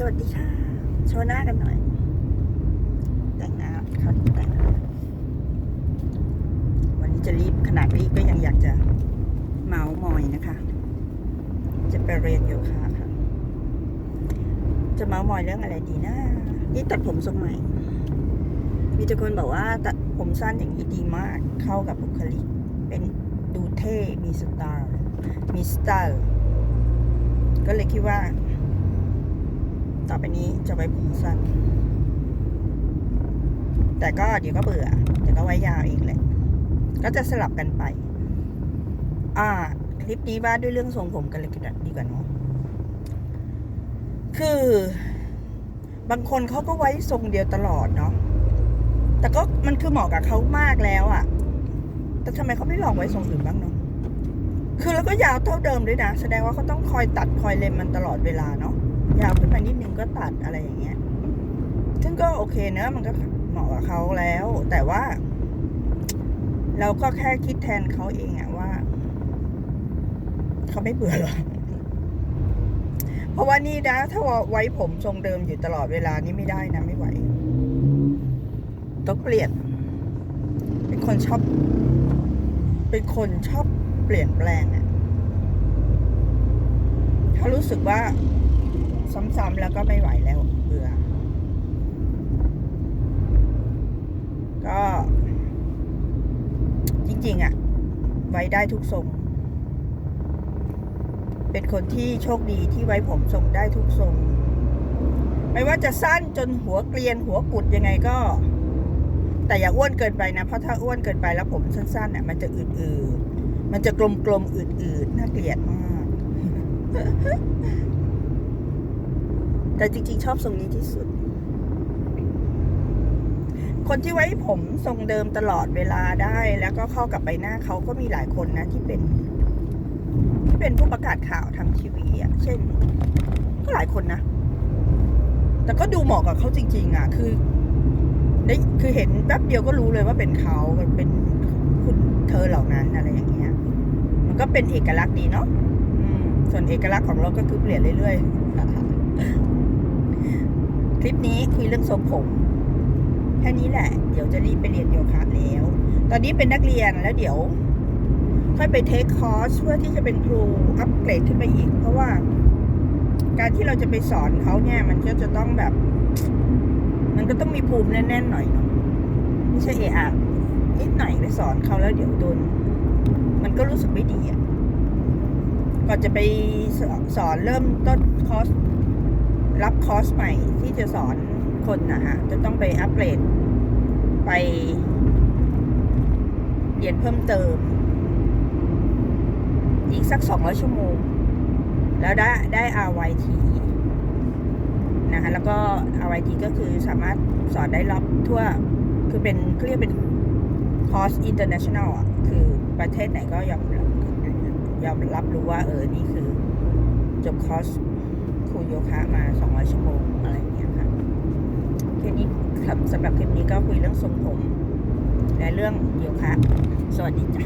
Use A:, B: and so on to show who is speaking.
A: สวัสดีค่ะ โชว์หน้ากันหน่อย แต่งหน้าเขาแต่งหน้าวันนี้จะรีบขนาดรีบก็ยังอยากจะเมาส์มอยนะคะ จะไปเรียนโยคะค่ะ จะเมาส์มอยเรื่องอะไรดีนะ นี่ตัดผมทรงใหม่ มีแต่คนบอกว่าตัดผมสั้นอย่างนี้ดีมาก เข้ากับบุคลิก เป็นดูเท่ มีสไตล์ มีสไตล์ ก็เลยคิดว่า ต่อไปนี้จะไว้ผมสั้น แต่ก็เดี๋ยวก็เบื่อเดี๋ยวก็ไว้ยาวเองแหละ ก็จะสลับกันไป อ่า คลิปนี้ว่าด้วยเรื่องทรงผมกันเลยดีกว่าเนาะคือบางคนเขาก็ไว้ทรงเดียวตลอดเนาะ แต่ก็มันคือเหมาะกับเขามากแล้วอะ่ะ แต่ทำไมเขาไม่ลองไว้ทรงอื่นบ้างเนาะ คือแล้วก็ยาวเท่าเดิมด้วยนะ แสดงว่าเขาต้องคอยตัดคอยเล็มมันตลอดเวลาเนาะ ยาวขึ้นมานิดนึงก็ตัดอะไรอย่างเงี้ย ซึ่งก็โอเคเนอะมันก็เหมาะกับเขาแล้ว แต่ว่า เราก็แค่คิดแทนเขาเองอะว่าเขาไม่เบื่อหรอเพราะว่านี่นะ ถ้าว่าไว้ผมทรงเดิมอยู่ตลอดเวลานี่ไม่ได้นะไม่ไหว ต้องเปลี่ยน เป็นคนชอบ เป็นคนชอบเปลี่ยนแปลงอะถ้ารู้สึกว่า ซ้ำๆแล้วก็ไม่ไหวแล้วเบื่อ ก็ จริง ๆอะไว้ได้ทุกทรง เป็นคนที่โชคดีที่ไว้ผมทรงได้ทุกทรง ไม่ว่าจะสั้นจนหัวเกลียนหัวกุดยังไงก็ แต่อย่าอ้วนเกินไปนะ เพราะถ้าอ้วนเกินไปแล้วผมสั้นๆเนี่ยมันจะอืดๆมันจะกลมๆอืดๆน่าเกลียดมาก แต่จริง ๆ ชอบทรงนี้ที่สุด คนที่ไว้ผมทรงเดิมตลอดเวลาได้ แล้วก็เข้ากับใบหน้าเขาก็มีหลายคนนะที่เป็น ที่เป็นผู้ประกาศข่าวทางทีวีอะ เช่น ก็หลายคนนะ แต่ก็ดูเหมาะกับเขาจริง ๆ อะ คือได้คือเห็นแป๊บเดียวก็รู้เลยว่าเป็นเขาเป็นคุณเธอเหล่านั้นอะไรอย่างเงี้ย มันก็เป็นเอกลักษณ์ดีเนาะส่วนเอกลักษณ์ของเราก็คือเปลี่ยนเรื่อยๆ ลิปนี้คุยเรื่องทรงผมแค่นี้แหละ เดี๋ยวจะรีบไปเรียนโยคะแล้ว ตอนนี้เป็นนักเรียนแล้วเดี๋ยวค่อยไปเทคคอร์สเพื่อที่จะเป็นครูอัปเกรดขึ้นไปอีก เพราะว่า การที่เราจะไปสอนเขาเนี่ย มันก็จะต้องแบบ มันก็ต้องมีภูมิแน่นๆหน่อยเนาะไม่ใช่เอะอะนิดหน่อยไปสอนเขาแล้วเดี๋ยวโดนมันก็รู้สึกไม่ดีอะ่ะก่อนจะไปสสอนเริ่มต้นคอร์ส รับคอร์สใหม่ที่จะสอนคนนะฮะจะต้องไปอัปเกรดไปเรียนเพิ่มเติม อีกสักสองร้อยชั่วโมง แล้วได้ได้ RYT นะคะแล้วก็ RYT ก็คือสามารถสอนได้รอบทั่ว คือเป็นเรียกเป็นคอร์ส international อะ คือประเทศไหนก็ยอมยอมรับรู้ว่า เออ นี่คือ จบคอร์ส ครูโยคะมา 200 ชั่วโมงอะไรอย่างเงี้ยค่ะแค่นี้สำหรับคลิปนี้ก็คุยเรื่องทรงผม และเรื่องโยคะ สวัสดีจ้ะ